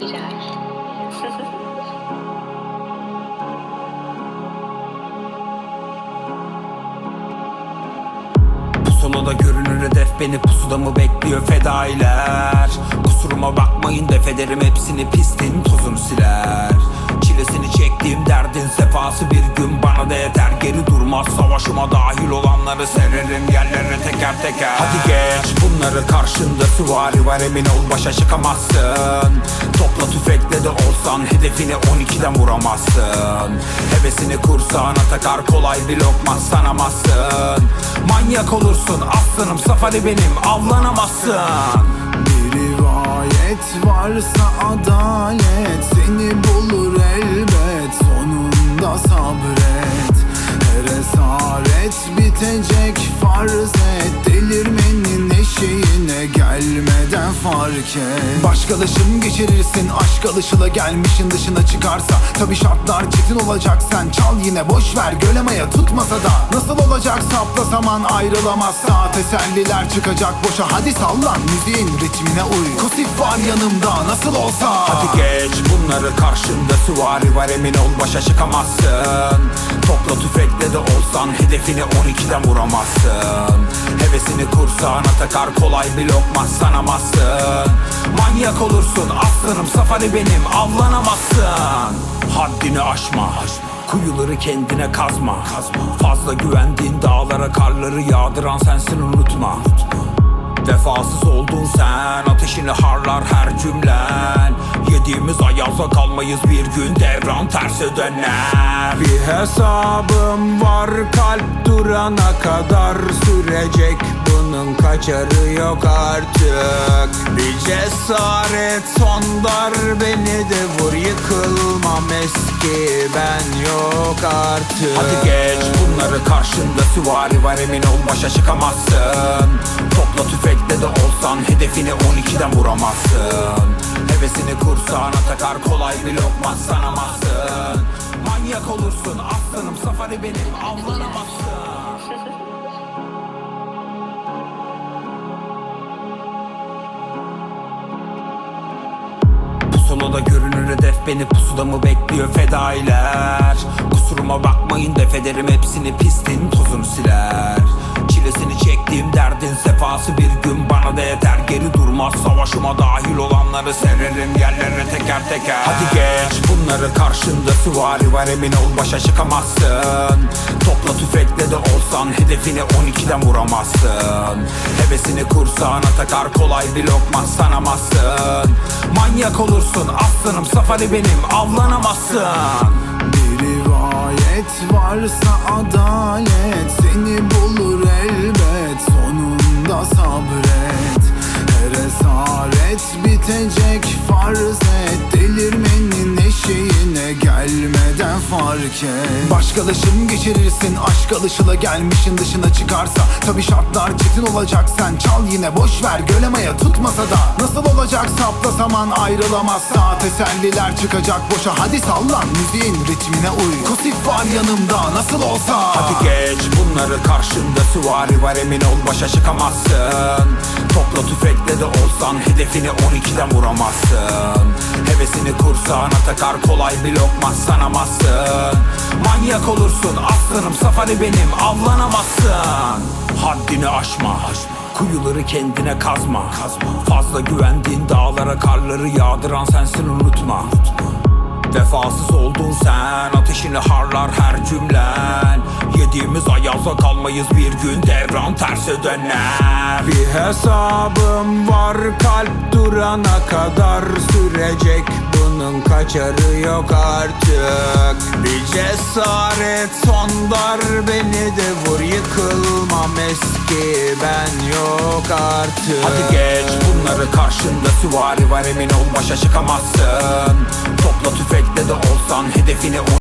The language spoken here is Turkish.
İray. Pusulada görünür hedef beni pusuda mı bekliyor fedailer Kusuruma bakmayın defederim hepsini pistin tozunu siler Çilesini çektiğim derdin sefası bir gün da yeter Geri durmaz savaşıma dahil olanları sererim yerlere teker teker. Hadi geç bunları karşında süvari var emin ol başa çıkamazsın. Topla tüfekle de olsan hedefini 12'den vuramazsın. Hevesini kursağına takar kolay bir lokma sanamazsın. Manyak olursun aslanım safari benim avlanamazsın. Bir rivayet varsa adalet Seni bulur elbet esaret bitecek farz fark et Başka alışım geçirirsin aşk alışıla gelmişin dışına çıkarsa. Tabi şartlar çetin olacak sen çal yine boş ver Gölemaya tutmasa da. Nasıl olacak sapla saman ayrılamazsa Teselliler çıkacak boşa. Hadi sallan Müziğin ritmine uy. Kosif var yanımda nasıl olsa. Hadi geç bunları karşında süvari var emin ol başa çıkamazsın. Topla tüfekle de olsan hedefini 12'den vuramazsın Hevesini kursağına takar kolay bir lokma sanamazsın. Manyak olursun aslanım safari benim avlanamazsın. Haddini aşma Kuyuları kendine kazma. Fazla güvendiğin dağlara karları yağdıran sensin unutma Vefasız oldun sen Ateşini harlar her cümlen. Yediğimiz ayaza kalmayız bir gün Devran terse döner. Bir hesabım var kalp durana kadar sürecek Bunun kaçarı yok artık. Bir cesaret son dar beni de vur. Yıkılmam eski ben yok artık. Hadi geç bunları karşında süvari var emin ol başa çıkamazsın. Topla tüfekle de olsan hedefini 12'den vuramazsın. Hevesini kursağına takar kolay bir lokma sanamazsın. Manyak olursun aslanım safari benim avlanamazsın Pusulada görünür hedef beni pusuda mı bekliyor fedailer. Kusuruma bakmayın defederim hepsini pistin tozunu siler Çilesini çektiğim derdin sefası bir gün bana da yeter. Geri durmaz savaşıma dahil olanları sererim yerlere teker teker. Hadi geç bunları karşında süvari var emin ol başa çıkamazsın. Topla tüfekle de olsan hedefini 12'den vuramazsın. Hevesini kursağına takar kolay bir lokma sanamazsın. Manyak olursun aslanım safari benim avlanamazsın Rivayet varsa adalet Seni bulur elbet sonunda sabret. Her esaret bitecek farz fark et. Başka alışım geçirirsin aşk alışıla gelmişin dışına çıkarsa. Tabi şartlar çetin olacak sen çal yine boş ver Gölemaya tutmasa da. Nasıl olacak sapla saman ayrılamazsa Teselliler çıkacak boşa. Hadi sallan Müziğin ritmine uy. Kosif var yanımda nasıl olsa. Hadi geç bunları karşında süvari var emin ol başa çıkamazsın. Topla tüfekle de olsan hedefini 12'den vuramazsın Hevesini kursağına takar. Kolay bir lokma sanamazsın. Manyak olursun aslanım. Safari benim avlanamazsın. Haddini aşma. Kuyuları kendine kazma. Fazla güvendiğin dağlara karları yağdıran sensin unutma. Vefasız oldun sen Ateşini harlar her cümlen. Yediğimiz ayaza kalmayız bir gün Devran terse döner. Bir hesabım var kalp durana kadar sürecek. Bunun kaçarı yok artık. Bir cesaret son dar beni de vur Yıkılmam eski. Ben yok artık. Hadi geç bunları karşında süvari var emin ol başa çıkamazsın. Topla tüfekle de olsan hedefini